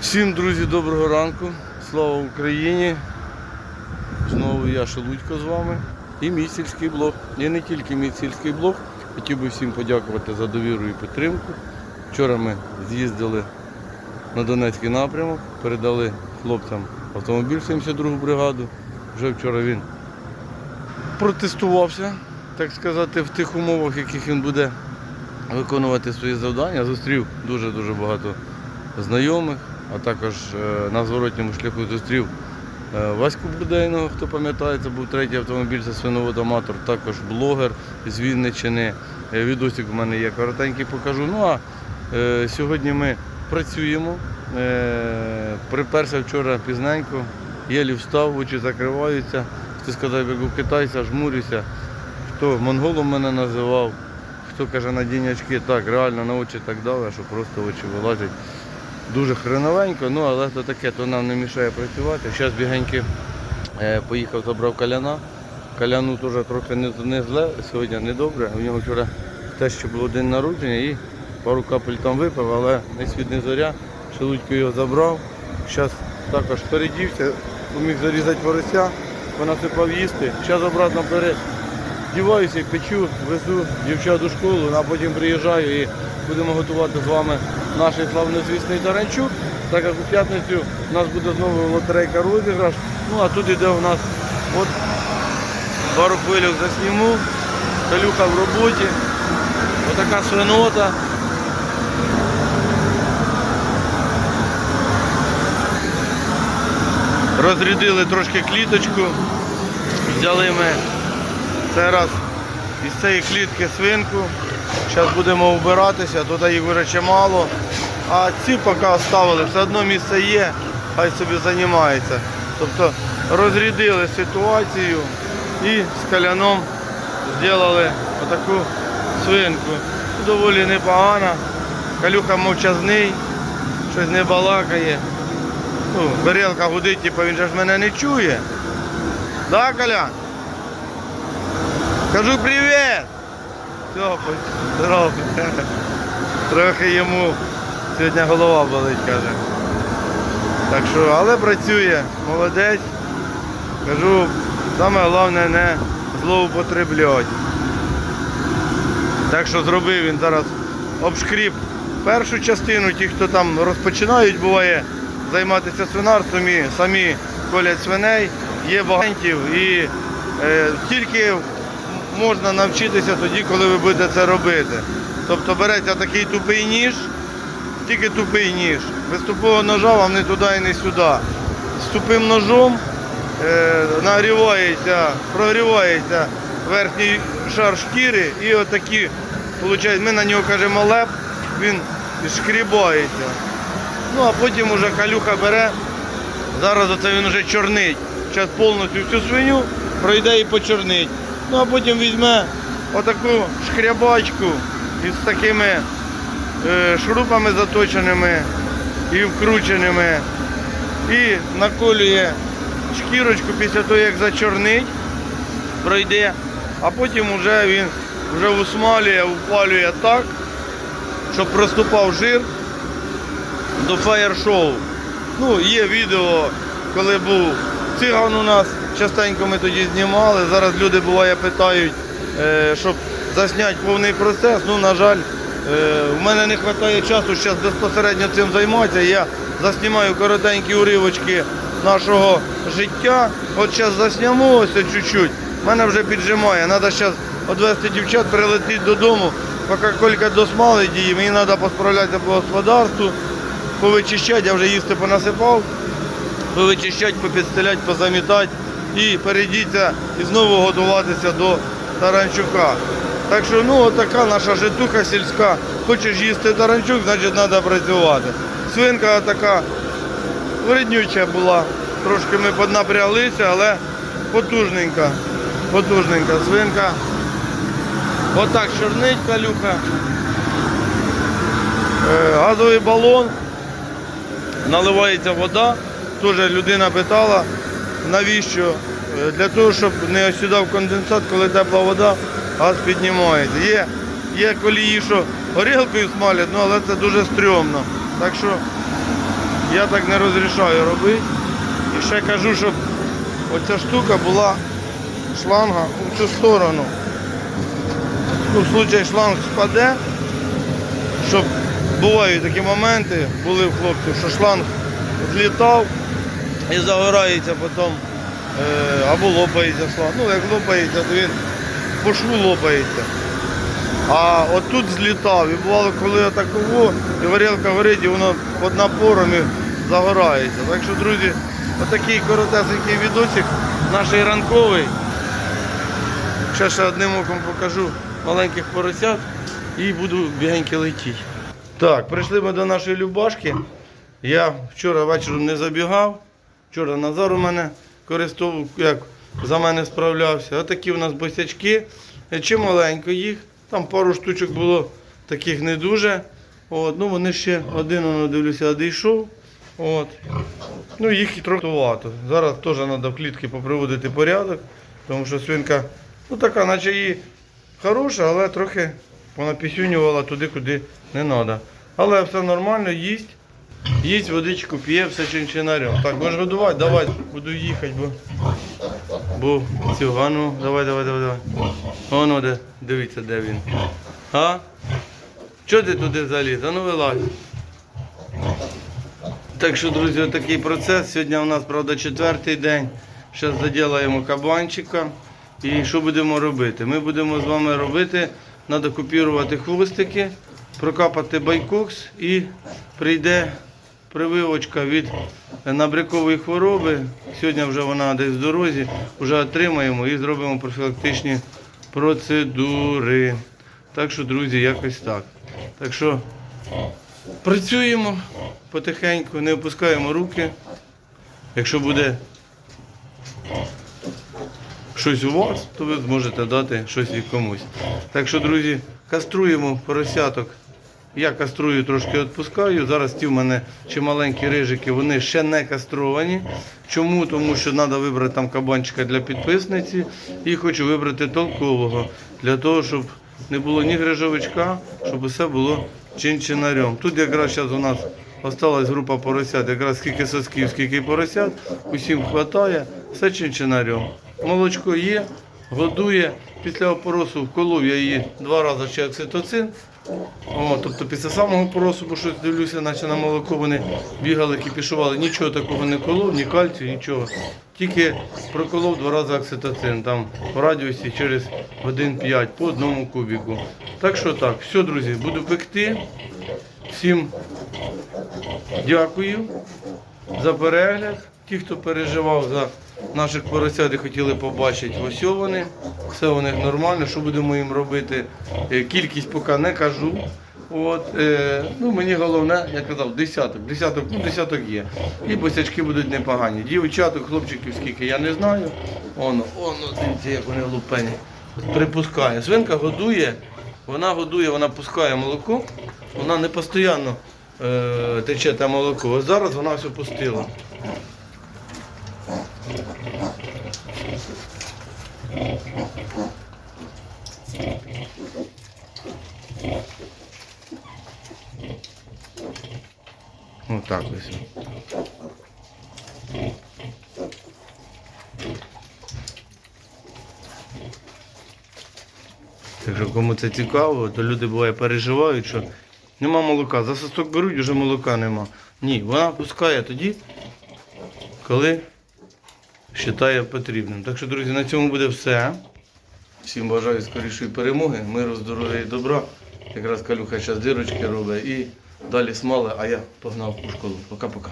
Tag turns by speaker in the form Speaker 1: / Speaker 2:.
Speaker 1: Всім, друзі, доброго ранку. Слава Україні. Знову я Шелудько з вами. І мій сільський блог. І не тільки мій сільський блог. Хотів би всім подякувати за довіру і підтримку. Вчора ми з'їздили на Донецький напрямок, передали хлопцям автомобіль 72-гу бригаду. Вже вчора він протестувався, так сказати, в тих умовах, в яких він буде виконувати свої завдання. Зустрів дуже-дуже багато знайомих, а також е, на зворотньому шляху зустрів е, Ваську Будейного, хто пам'ятає, це був третій автомобіль, це свиноводоматор, також блогер з Вінниччини. Е, Відосик у мене є коротенький покажу. Ну а сьогодні ми працюємо. Приперся вчора пізненько, єлі встав, очі закриваються. Хто сказав, як китайця, жмурюся. Хто монголом мене називав, хто каже надінь очки, так, реально на очі так дали, що просто очі вилазять. Дуже хреновенько, ну але то таке, то нам не мішає працювати. Зараз бігеньки е, поїхав, забрав каляна. Каляну теж трохи не, не зле, сьогодні не добре. У нього вчора те, що було день народження і пару капель там випив, але не світ зоря. Шелудько його забрав. Зараз також передівся, поміг зарізати порося, понасипав їсти. Зараз обратно передіваюся, печу, везу дівчат у школу, а потім приїжджаю і будемо готувати з вами наш славнозвісний таранчук. Так як у п'ятницю у нас буде знову лотерейка розіграш. Ну а тут іде у нас от пару хвилюк засніму, калюха в роботі, отака свинота. Розрядили трошки кліточку, взяли ми цей раз із цієї клітки свинку. Зараз будемо вбиратися, тут їх вже чимало. А ці поки оставили, все одно місце є, хай собі займається. Тобто розрядили ситуацію і з каляном зробили отаку свинку. Доволі непогана. Калюха мовчазний, щось не балакає. Ну, Берелка гудить, типу, він же ж мене не чує. Да, Колян? Кажу привіт! Все, здорово. Трохи йому сьогодні голова болить, каже. Так що, але працює, молодець. Кажу, саме головне не злоупотреблять. Так що зробив він зараз обшкріп першу частину, ті, хто там розпочинають, буває займатися свинарством і самі колять свиней, є багатів і е, тільки можна навчитися тоді, коли ви будете це робити. Тобто береться такий тупий ніж, тільки тупий ніж. Без тупого ножа вам не туди і не сюди. З тупим ножом е, нагрівається, прогрівається верхній шар шкіри і отакі, виходить, ми на нього кажемо леп, він шкрібається. Ну а потім уже калюха бере, зараз оце він вже чорнить. Зараз повністю всю свиню пройде і почорнить. Ну а потім візьме отаку шкрябачку із такими е, шурупами заточеними і вкрученими. І наколює шкірочку після того, як зачорнить, пройде, а потім вже він вже усмалює, упалює так, щоб проступав жир до фаєр-шоу. Ну, є відео, коли був циган у нас, частенько ми тоді знімали. Зараз люди буває питають, е, щоб засняти повний процес. Ну, на жаль, е, в мене не вистачає часу зараз безпосередньо цим займатися. Я заснімаю коротенькі уривочки нашого життя. От зараз засніму ось чуть-чуть. Мене вже піджимає. Треба зараз відвезти дівчат, прилетіти додому. Поки Колька досмалить її, мені треба посправлятися по господарству повичищати, я вже їсти понасипав, повичищати, попідстеляти, позамітати і перейдіться і знову готуватися до таранчука. Так що ну отака наша житуха сільська. Хочеш їсти таранчук, значить треба працювати. Свинка така вреднюча була. Трошки ми поднапряглися, але потужненька. Потужненька свинка. Отак чорнить калюка. Е, Газовий балон наливається вода. Теж людина питала, навіщо? Е, Для того, щоб не осідав конденсат, коли тепла вода, газ піднімається. Є, є колії, що горілкою смалять, ну, але це дуже стрьомно. Так що Я так не розрішаю робити. І ще кажу, щоб оця штука була шланга у цю сторону. Ну, в случае шланг спаде, щоб бувають такі моменти, були в хлопців, що шланг злітав і загорається потім, е, або лопається шланг. Ну, як лопається, то він по шву лопається. А отут злітав. І бувало, коли я отаково, і горілка горить, і воно під напором і загорається. Так що, друзі, отакий коротесенький відосик, наш ранковий. Ще ще одним оком покажу маленьких поросят і буду бігеньки летіти. Так, прийшли ми до нашої Любашки. Я вчора вечором не забігав. Вчора Назар у мене користував, як за мене справлявся. Отакі у нас босячки. Е, Чималенько їх. Там пару штучок було таких не дуже. От, ну вони ще один, дивлюся, одійшов. От. Ну, їх і трохи багато. Зараз теж треба в клітки поприводити порядок, тому що свинка, ну така, наче і хороша, але трохи вона пісюнювала туди, куди не треба. Але все нормально, їсть. Їсть, водичку п'є, все чинчинарем. Так, можеш годувати, давай, буду їхати, бо. Бо цю, а ну, давай, давай, давай, давай. Воно де, дивіться, де він. А? Чого ти туди заліз? А ну вилазь. Так що, друзі, такий процес. Сьогодні у нас, правда, четвертий день. Зараз заділаємо кабанчика. І що будемо робити? Ми будемо з вами робити, треба купірувати хвостики, прокапати байкокс і прийде прививочка від набрякової хвороби. Сьогодні вже вона десь в дорозі, вже отримаємо і зробимо профілактичні процедури. Так що, друзі, якось так. Так що працюємо потихеньку, не опускаємо руки. Якщо буде щось у вас, то ви зможете дати щось і комусь. Так що, друзі, каструємо поросяток. Я каструю, трошки відпускаю. Зараз ті в мене чималенькі рижики, вони ще не кастровані. Чому? Тому що треба вибрати там кабанчика для підписниці і хочу вибрати толкового, для того, щоб не було ні грижовичка, щоб усе було чинчинарем. Тут якраз зараз у нас осталась група поросят, якраз скільки сосків, скільки поросят, усім вистачає, все чинчинарем. Молочко є, годує. Після опоросу вколов я її два рази ще окситоцин. О, тобто після самого поросу, бо щось дивлюся, наче на молоко вони бігали, кипішували, нічого такого не колов, ні кальцію, нічого. Тільки проколов два рази окситоцин, там в радіусі через годин 5 по одному кубіку. Так що так, все, друзі, буду пекти. Всім дякую за перегляд. Ті, хто переживав за наших поросят і хотіли побачити, ось вони. Все у них нормально. Що будемо їм робити? Е, Кількість поки не кажу. От, е, ну, мені головне, я казав, десяток. Десяток, ну, десяток є. І босячки будуть непогані. Дівчаток, хлопчиків, скільки я не знаю. Оно, оно, дивіться, як вони лупені. Припускає. Свинка годує, вона годує, вона пускає молоко, вона не постійно е, тече те молоко. Зараз вона все пустила. Ось. Так що кому це цікаво, то люди буває переживають, що нема молока. За сосок беруть, вже молока нема. Ні, вона пускає тоді, коли вважає потрібним. Так що, друзі, на цьому буде все. Всім бажаю скорішої перемоги, миру, здоров'я і добра. Якраз калюха зараз дирочки робить і далі смали, а я погнав у школу. Пока-пока.